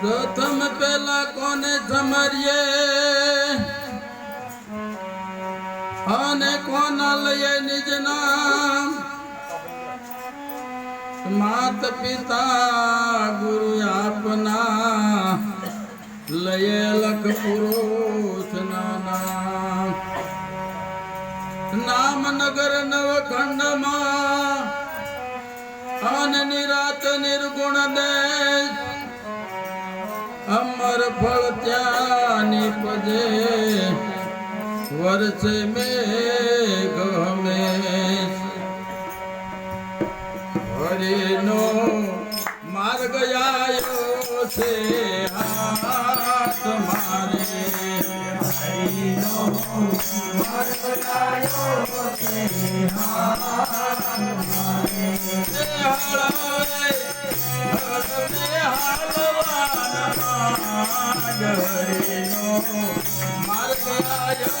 પ્રથમ પેલા કોને જમરીએ અને કોના લઈએ નિજ નામ? માત પિતા ગુરુ આપના લયે લખ પુરુષ નામ નામ નગર નવખંડમાં અને નિરાત નિર્ગુણ દેશ અમર ફળ ત્યાં પજે. વર્ષે મે ગમે હરિનો માર્ગ આયો છે, હાથ મારે. હરિનો માર્ગ આયો છે, હાથ મારે. હળવે હળવે હાલવાના હરિનો માર્ગ આયો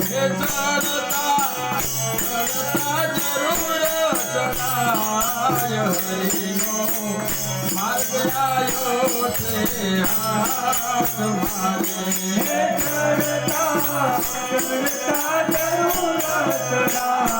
ચડતા ચડતા જરૂર ચડાય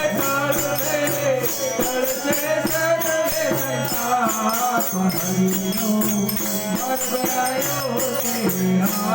I'm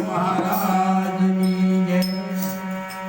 મહારાજ